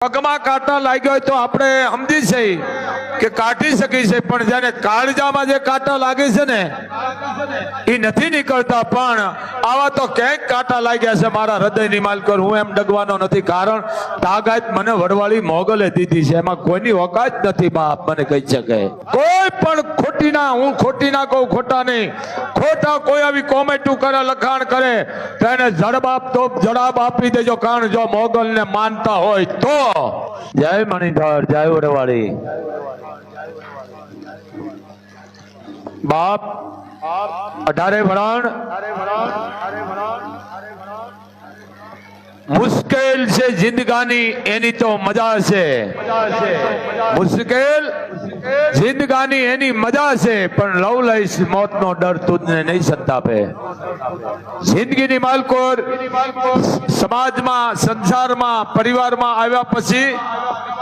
પગમાં કાંટા લાગ્યો હોય તો આપણે સમજી છે કે કાઢી શકી છે, પણ જેને કાળજામાં જે કાંટા લાગે છે ને એ નથી નીકળતા, પણ આવા તો ક્યાંક કાંટા લાગ્યા છે મારા હૃદયની માલકર હું એમ ડગવાનો નથી, કારણ તાગાત મને વડવાળી મોગલે દીધી છે. એમાં કોઈની ઓકાત નથી, બાપ, મને કહી શકે. કોઈ પણ ખોટી ના હું ખોટી ના કહું, ખોટા નહીં. ખોટા કોઈ આવી કોમેન્ટું કરે, લખાણ કરે, તો એને જડબાપ તો જવાબ આપી દેજો, કારણ જો મોગલ ને માનતા હોય તો. જય મણિધર, જય વડવાળી. બાપ અઢારે વળાણ મુશ્કેલ છે જિંદગાની, એની તો મજા છે. મુશ્કેલ જિંદગાની, એની મજા છે, પણ લવ લઈશ, મોતનો ડર તુજને નહીં સંતાપે. જિંદગીની માલકોર સમાજમાં, સંસારમાં, પરિવારમાં આવ્યા પછી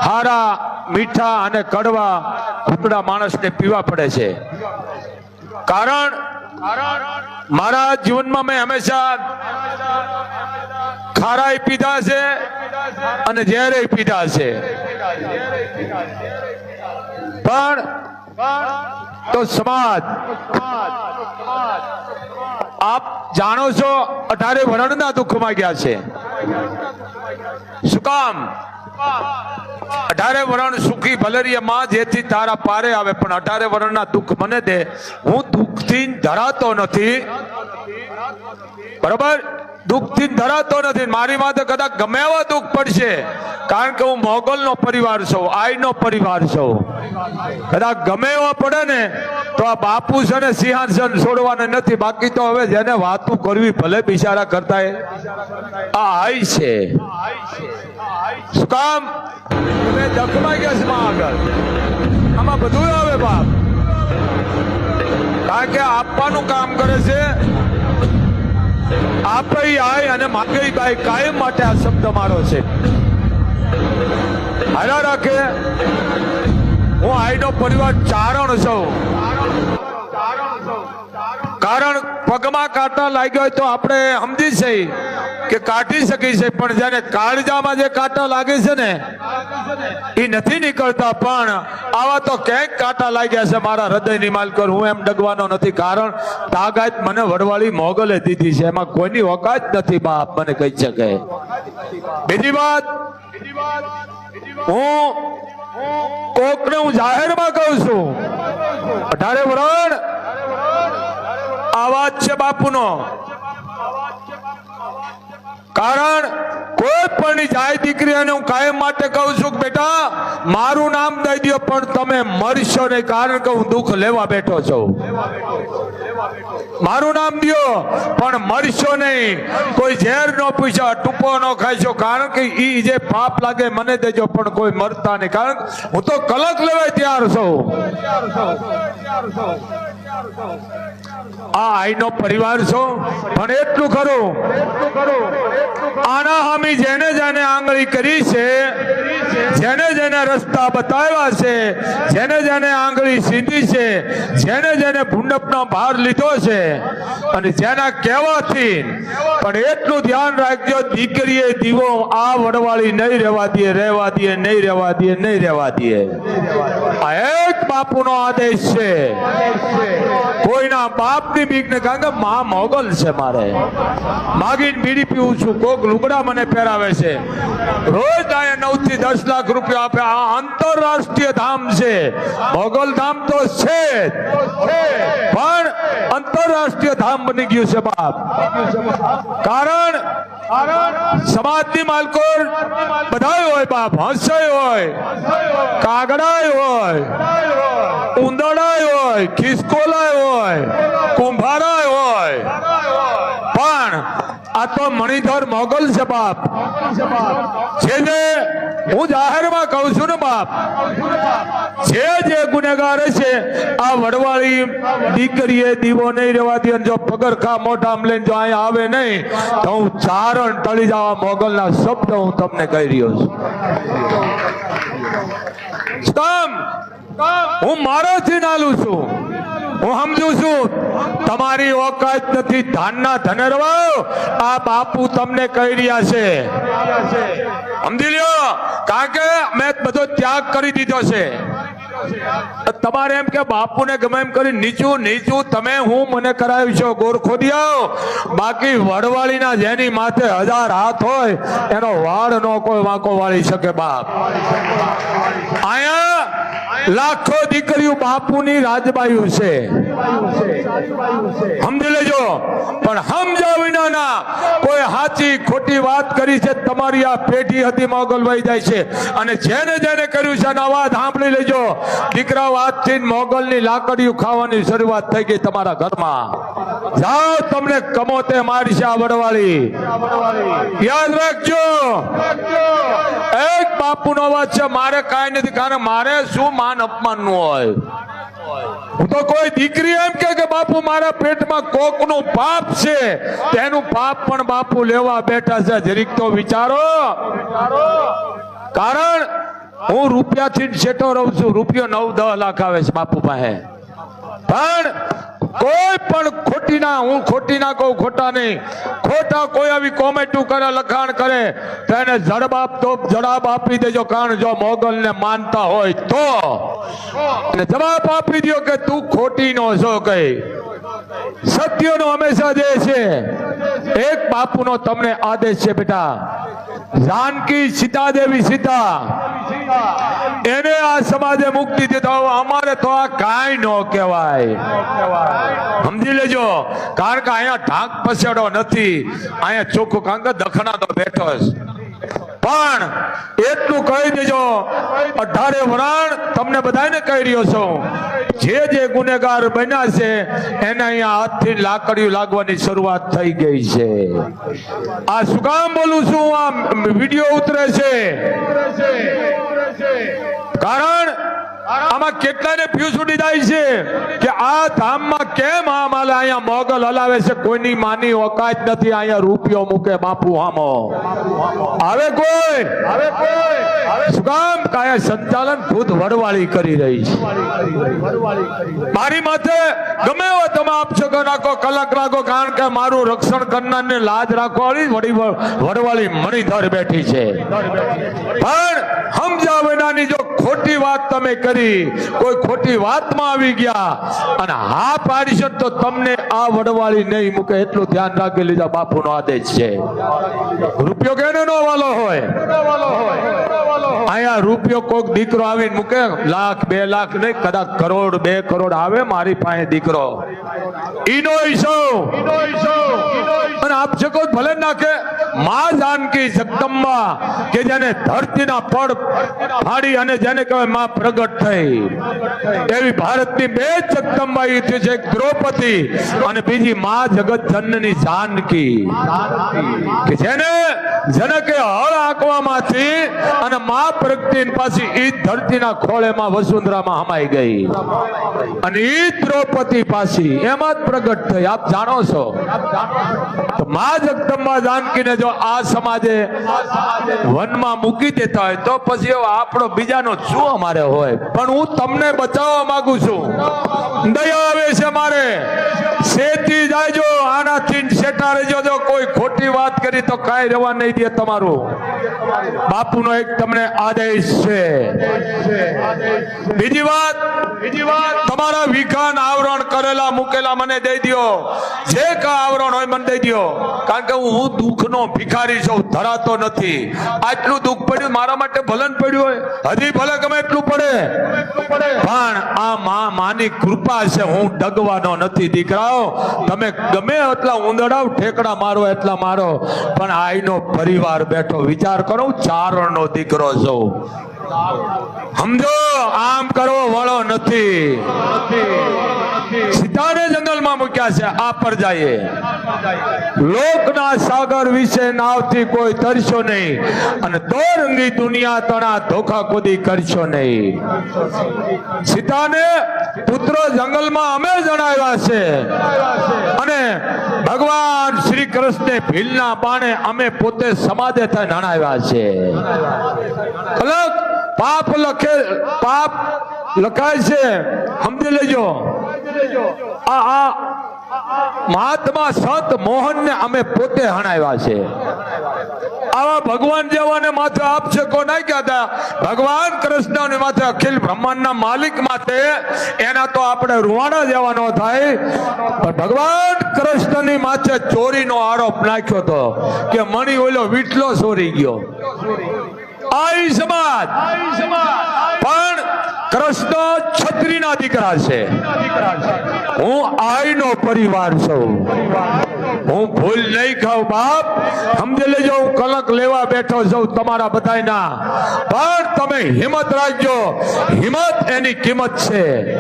હારા, મીઠા અને કડવા ઘૂંટડા માણસને પીવા પડે છે. કારણ મારા જીવનમાં મેં હંમેશા ખારાઈ પીધા છે અને ઝેરે પીધા છે. પણ તો સમાજ, આપ જાણો છો અઢારે વર્ણના દુઃખમાં ગયા છે. શું કામ? અઢારે વરણ સુખી ભલરીએ માં જેથી તારા પારે આવે, પણ અઢારે વરણના દુઃખ મને દે. હું દુઃખથી ધરાતો નથી. બરોબર? દુઃખથી ધરાતો નથી. મારી માથે કદાચ ગમે એવા દુઃખ પડશે, કારણ કે હું મોગલનો પરિવાર છું, આઈનો પરિવાર છું. કદાચ ગમે એવા પડે ને, તો આ બાપુ છે ને સિંહાસન છોડવાના નથી. બાકી તો હવે જેને વાતું કરવી ભલે બિચારા કરતા આ આઈ છે. શું કામ? દખમાઈ ગયા છે આગળ. આમાં બધું આવે બાપ. કારણ કે આપવાનું કામ કરે છે આપે આય અને માગે બાય કાયમ માટે આ શબ્દ મારો છે. હાલા રાખે. હું આઈનો પરિવાર ચારણ છું. કારણ પગમાં કાંટા લાગ્યો હોય તો આપણે સમજી છે કે કાઢી શકી છે, પણ જેને કાળજામાં જે કાંટા લાગે છે ને, એ નથી નીકળતા, પણ આવા તો ક્યાંક કાંટા લાગ્યા છે મારા હૃદયની માલકર. હું એમ ડગવાનો નથી, કારણ તાગાત મને વડવાળી મોગલે દીધી છે. એમાં કોઈની ઓકાત નથી, બાપ, મને કહી શકે. બીજી વાત, હું કોકને હું જાહેરમાં કહું છું. અઢારે વરણ આવાજ છે બાપુનો. કારણ કોઈ પણ જાય દીકરી અને હું કાયમ માટે કહું છું બેટા, મારું નામ દઈ દો પણ તમે મરશો નહીં, કારણ કે હું દુઃખ લેવા બેઠો છું. મારું નામ દો પણ મરશો નહીં. કોઈ ઝેર ન પૂછો, ટૂંપો ન ખાઈશો કારણ કે ઈ જે પાપ લાગે મને દેજો, પણ કોઈ મરતા નહીં. કારણ હું તો કલક લેવાય તૈયાર છું. આ આઈનો પરિવાર છો, પણ એટલું ખરું, આના હામી જેને જેને આંગળી કરી છે, જેને જેને રસ્તા બતાવ્યા છે, જેને જેને આંગળી સીધી છે, જેને જેને ભૂંડપનો ભાર લીધો છે, અને જેના કહેવાથી, પણ એટલું ધ્યાન રાખજો, દીકરીએ દીવો આ વડવાળી નહીં રહેવા દે રહેવા દે, નહીં રહેવા દે, નહીં રહેવા દે. આ એક બાપુનો આદેશ છે. કોઈના બાપની બીક ને કારણ કે મા મોગલ છે મારે માગીને બીડી પીવું છું કોક લુગડા મને પહેરાવે છે રોજ અહીંયા નવથી દસ લાખ રૂપિયા આપે આ આંતરરાષ્ટ્રીય ધામ છે મોગલ ધામ તો છે જ. પણ આંતરરાષ્ટ્રીય ધામ બની ગયું છે બાપ કારણ સમાજની માલકોર બધાય હોય બાપ હંસાય હોય કાગડાય હોય ઉંદડાય હોય, ખિસકોલાય હોય, કુંભારાય હોય. પણ આ તો મણિધર મોગલ છે બાપ. છે હું જાહેરમાં કહું છું ને બાપ, જે જે ગુનેગાર છે, આ વડવાળી દીકરીએ દીવો નહીં રેવા દે જો પગરખા મોઢામ લઈને જો અહીંયા આવે નહીં, તો હું ચારણ તળી જવા મોગલના શબ્દ હું તમને કહી રહ્યો છું. સ્તંભ! હું મારાથી નાલું છું. હું સમજુ છું, તમારી ઓકાત નથી. ધાનના ધનરવાઓ આ બાપુ તમને કહી રહ્યા છે. સમજી લ્યો, કારણ કે મેં બધો ત્યાગ કરી દીધો છે. તમારે એમ કે બાપુને ગમે એમ કરી, નીચું નીચું, તમે હું, મને કરાવ્યું છો ગોરખોદિયાઓ બાકી વડવાળીના જેની માથે હજાર હાથ હોય, એનો વાળ નો કોઈ વાંકો વાળી શકે બાપ. અહીંયા લાખો દીકરીઓ બાપુની રાજબાયુ છે. સમજી લેજો. પણ સમજા વિનાના કોઈ સાચી ખોટી વાત કરી છે તમારી આ પેઢી હતી મોગલવાઈ જાય છે. અને જેને જેને કર્યું છે એનો અવાજ સાંભળી લેજો. દીકરા વાતથી મોગલની લાકડીઓ ખાવાની શરૂઆત થઈ ગઈ તમારા ઘરમાં. જાઓ તમને કમોતે છે આ વડવાળી. યાદ રાખજો. એક બાપુનો અવાજ છે, મારે કાંઈ નથી કારણ મારે શું માન અપમાનનું હોય? હું તો કોઈ દીકરી એમ કે, બાપુ, મારા પેટમાં કોકનું પાપ છે, તેનું પાપ પણ બાપુ લેવા બેઠા છે. જરીક તો વિચારો. કારણ હું રૂપિયાથી શેઠો રહું છું, રૂપિયો નવ દસ લાખ આવે છે બાપુ પાસે. પણ કોઈ પણ ખોટી ના હું ખોટી ના કહું, ખોટા નહીં. ખોટા કોઈ આવી કોમેન્ટો કરે, લખાણ કરે, તો એને જડબ તો જવાબ આપી દેજો, કારણ જો મોગલ ને માનતા હોય તો. જવાબ આપી દો કે તું ખોટી નો છો કઈ. સત્યનો હંમેશા જે છે, એક બાપુનો તમને આદેશ છે બેટા. જાનકી સીતા દેવી સીતા. એને આ સમાજે મુક્તિ દીધો અમારે તો આ કાંઈ ન કહેવાય. સમજી લેજો. કારણ કે અહીંયા ઢાંક પસેડો નથી. અહીંયા ચોખ્ખું કારણ કે દખણા તો બેઠો છે પણ એટલું કહી દેજો, અઢારે વરાણ તમને બધાને કહી રહ્યો છું. જે જે ગુનેગાર બન્યા છે, એને અહીંયા હાથથી લાકડીઓ લાગવાની શરૂઆત થઈ ગઈ છે. આ શું કામ બોલું છું? આ વીડિયો ઉતરે છે. કારણ આમાં કેટલાને ફ્યુઝ ઉડી જાય છે કે આ ધામમાં કેમ આ માલે અહીંયા મોગલ હલાવે છે કોઈની માની ઓકાત નથી અહીંયા રૂપિયો મૂકે બાપુ હામો. આવે કોઈ? આવે કોઈ? શું કાયા સંચાલન ખુદ વડવાળી કરી રહી છે. મારી માથે ગમે એવો તમે આપશો નાખો કલાક રાખો કારણ કે મારું રક્ષણ કરનારને લાજ રાખવાળી વડી વડવાળી મણિધર બેઠી છે. પણ સમજા જો ખોટી વાત તમે કરી કોઈ ખોટી વાતમાં આવી ગયા અને હા પાડીશો તો તમને આ વડવાળી નહીં મૂકે, એટલું ધ્યાન રાખી લીધા બાપુનો આદેશ છે. રૂપિયો કેને નો વાલો હોય? અહીંયા રૂપિયો કોક દીકરો આવીને મૂકે, લાખ, બે લાખ નહીં, કદાચ કરોડ, બે કરોડ આવે મારી પાસે દીકરો. ઈનો ઈસો. અને આપ શકો ભલે નાખે. માં જાનકી જગદંબા કે જેને ધરતીના પડ ફાડી અને જેને કહેવાયમાં પ્રગટ થઈ. એવી ભારતની બે જગદંબા છે દ્રૌપદી અને બીજી માં જગત જનની જાનકી કે જેને જનકે હળ આંકવામાંથી અને માં પ્રગતિ પાછી ઈ ધરતીના ખોળેમાં વસુંધરામાં હમાઈ ગઈ. અને ઈ દ્રૌપદી પાછી એમાં જ પ્રગટ થઈ. આપ જાણો છો? તો માં જગદંબા જાનકીને જો આ સમાજે વનમાં મૂકી દેતા હોય તો પછી આપણો બીજાનો શું અમારે હોય. પણ હું તમને બચાવવા માંગુ છું. દયા આવે છે મારે. શેતી જાયજો, આનાથી શેઠા રહેજો. જો કોઈ ખોટી વાત કરી તો કાંઈ રહેવા નહીં દે તમારું. બાપુનો એક તમને આદેશ છે. બીજી વાત બીજી વાત. તમારા વિખાન આવરણ કરેલા, મૂકેલા મને દઈ દ્યો. જે કા આવરણ હોય મને દઈ દ્યો. કારણ કે હું દુઃખનો ભિખારી છું, ધરાતો નથી. આટલું દુઃખ પડ્યું, મારા માટે ભલન પડ્યું હોય. હજી ભલે ગમે એટલું પડે. પણ આ મા, માની કૃપા છે, હું ડગવાનો નથી, દીકરાઓ. તમે ગમે એટલા ઉંદડાવ ઠેકડા મારો, એટલા મારો. પણ આઈનો પરિવાર બેઠો, વિચાર કરો ચારણનો દીકરો છું. સમજો આમ કરો વળો નથી. મૂક્યા છે, આ પર સીતાને પુત્રો જંગલમાં અમે જણાવ્યા છે અને ભગવાન શ્રી કૃષ્ણે ભીલના પાણે અમે પોતે સમાધે થઈને જણાવ્યા છે. પાપ લખે, પાપ લખાય છે. સમજી લેજો. આ આ મહાત્મા સંત મોહનને અમે પોતે હણાવ્યા છે. આવા ભગવાન જેવાને માથે આપશકો નહીં કહેતા ભગવાન કૃષ્ણને માથે અખિલ બ્રહ્માંડના માલિક માથે. એના તો આપણે રૂવાણા જવાનો થાય. પણ ભગવાન કૃષ્ણની માથે ચોરીનો આરોપ નાખ્યો તો કે મણી ઓલો વીટલો ચોરી ગયો. આઈ સમાજ પણ કૃષ્ણ છત્રીના દીકરા છે. હું આઈનો પરિવાર છું. હું ભૂલ નહીં ખાઉં, બાપ. સમજી લેજો, હું કલંક લેવા બેઠો છું તમારા બધાયના. પણ તમે હિંમત રાખજો, હિંમત એની કિંમત છે.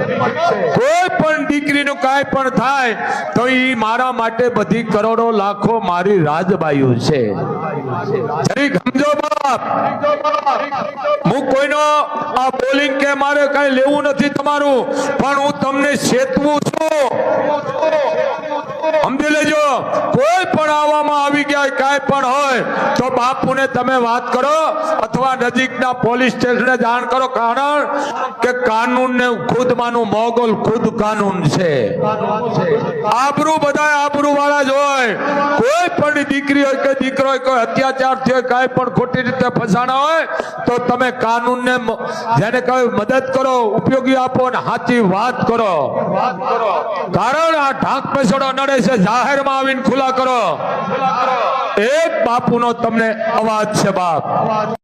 કોઈ પણ દીકરીનું કાંઈ પણ થાય, તો એ મારા માટે બધી કરોડો લાખો મારી રાજબાયુ છે. જરીક ગમજો બાપ. હું કોઈનો આ બોલિંગ કે મારે કઈ લેવું નથી તમારું, પણ હું તમને છેતવું છું. સમજી લેજો, કોઈ પણ આવવામાં આવી ગયા, કાંઈ પણ હોય, તો બાપુને તમે વાત કરો અથવા નજીકના પોલીસ સ્ટેશને જાણ કરો. કારણ કે કાનૂન ને ખુદ માનું મોગલ ખુદ કાનૂન છે. આબરૂ બધા આબરૂ વાળા જ હોય. કોઈ પણ દીકરી હોય કે દીકરો હોય, કોઈ અત્યાચાર થયો, કાંઈ પણ ખોટી રીતે ફસાણા હોય, તો તમે કાનૂનને જેને કહે મદદ કરો, ઉપયોગી આપો અને સાચી વાત કરો. કારણ આ ઢાંક પેસડો નડે છે જાહેરમાં આવીને ખુલ્લા કરો. એક બાપુનો તમને અવાજ છે બાપ.